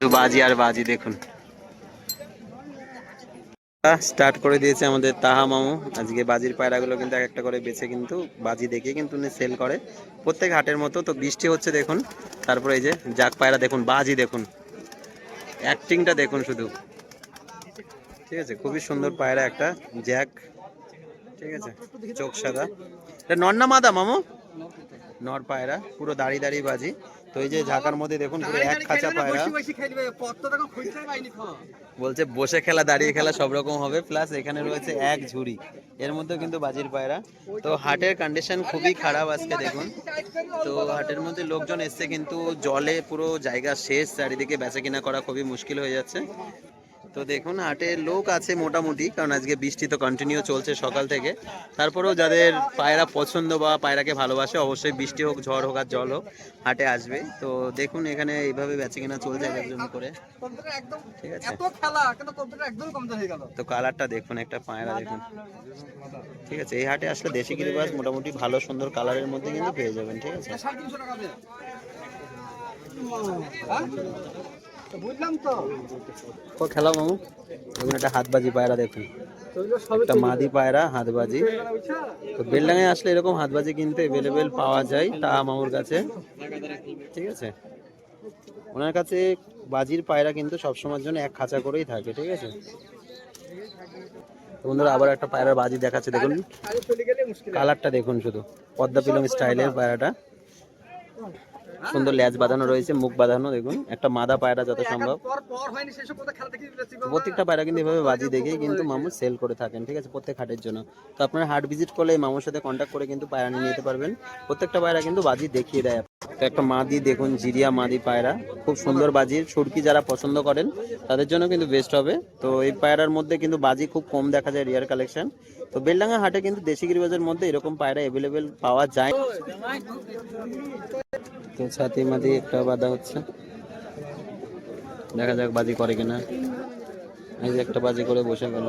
বাজি আর বাজি, দেখুন। স্টার্ট করে দিয়েছে আমাদের তাহা মামু। আজকে বাজির পায়রাগুলো কিন্তু এক একটা করে বেছে কিন্তু বাজি দেখে কিন্তু উনি সেল করে। প্রত্যেক হাটের মতো, তো বৃষ্টি হচ্ছে দেখুন। তারপরে এই যে জাক পায়রা, দেখুন, বাজি দেখুন। অ্যাক্টিংটা দেখুন শুধু। ঠিক আছে, খুবই সুন্দর পায়রা একটা জ্যাক ঠিক আছে, চোখ সাদা। এটা নর মাদা মামু? নর পায়রা পুরো দাড়ি দাড়ি বাজি। তো এই যে ঝাঁকার মধ্যে দেখুন পুরো এক খাঁচা পায়রা। বলছে বসে খেলা দাঁড়িয়ে খেলা সব রকম হবে। প্লাস এখানে রয়েছে এক ঝুড়ি। এর মধ্যেও কিন্তু বাজির পায়রা। তো হাটের কন্ডিশন খুবই খারাপ আজকে দেখুন। তো হাটের মধ্যে লোকজন এসছে কিন্তু জলে পুরো জায়গা শেষ চারিদিকে বেচা কিনা করা খুবই মুশকিল হয়ে যাচ্ছে। তো দেখুন হাটে লোক আছে মোটামুটি কারণ আজকে বৃষ্টি তো কন্টিনিউ চলছে সকাল থেকে। তারপরেও যাদের পায়রা পছন্দ বা পায়রাকে ভালোবাসে অবশ্যই বৃষ্টি হোক ঝড় হোক আর জল হোক হাটে আসবে। তো দেখুন এখানে এইভাবে বেচা কিনা চলছে এক একজন করে। ঠিক আছে? তো কালারটা দেখুন একটা পায়রা দেখুন। ঠিক আছে এই হাটে আসলে দেশি গিরিবাস মোটামুটি ভালো সুন্দর কালারের মধ্যে কিন্তু পেয়ে যাবেন ঠিক আছে? বুঝলাম তো। খেলা মামু। দেখুন একটা হাতবাজি পায়রা দেখুন। একটা মাদি পায়রা হাতবাজি। তো বেলডাঙায় আসলে এরকম হাতবাজি কিন্তু অ্যাভেলেবেল পাওয়া যায় তা মামুর কাছে। ঠিক আছে? ওনার কাছে বাজির পায়রা কিন্তু সবসময়ের জন্য এক খাঁচা করেই থাকে ঠিক আছে? তো বন্ধুরা আবার একটা পায়রার বাজি দেখাচ্ছে দেখুন। কালারটা দেখুন শুধু। পদ্মা পিলং স্টাইলের পায়রাটা। সুন্দর ল্যাজ বাঁধানো রয়েছে মুখ বাঁধানো দেখুন একটা মাদা পায়রা যত সম্ভব। প্রত্যেকটা পায়রা কিন্তু এভাবে বাজি দেখে কিন্তু মামু সেল করে থাকেন ঠিক আছে প্রত্যেক হাটের জন্য। তো আপনারা হাট ভিজিট করলে এই মামুর সাথে কন্ট্যাক্ট করে কিন্তু পায়রা নিয়ে নিতে পারবেন। প্রত্যেকটা পায়রা কিন্তু বাজি দেখিয়ে দেয়। তো একটা মাদি দেখুন জিরিয়া মাদি পায়রা খুব সুন্দর বাজির সুরকি যারা পছন্দ করেন তাদের জন্য কিন্তু বেস্ট হবে। তো এই পায়রার মধ্যে কিন্তু বাজি খুব কম দেখা যায় রিয়ার কালেকশন তো বেলডাঙ্গা হাটে কিন্তু দেশি গিরিবাজের মধ্যে এরকম পায়রা অ্যাভেলেবেল পাওয়া যায়। তো ছাতি মাতি একটা বাধা হচ্ছে। দেখা যাক বাজি করে কিনা। এই যে একটা বাজি করে বসে গেল।